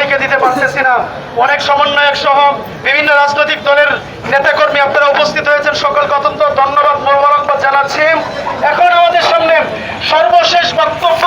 সবাইকে দিতে পারতেছি না। অনেক সমন্বয়ক সহ বিভিন্ন রাজনৈতিক দলের নেতাকর্মী আপনারা উপস্থিত হয়েছেন। সকলকে অত্যন্ত ধন্যবাদ। মোবারকবাদ জানাচ্ছি। এখন আমাদের সামনে সর্বশেষ বক্তব্য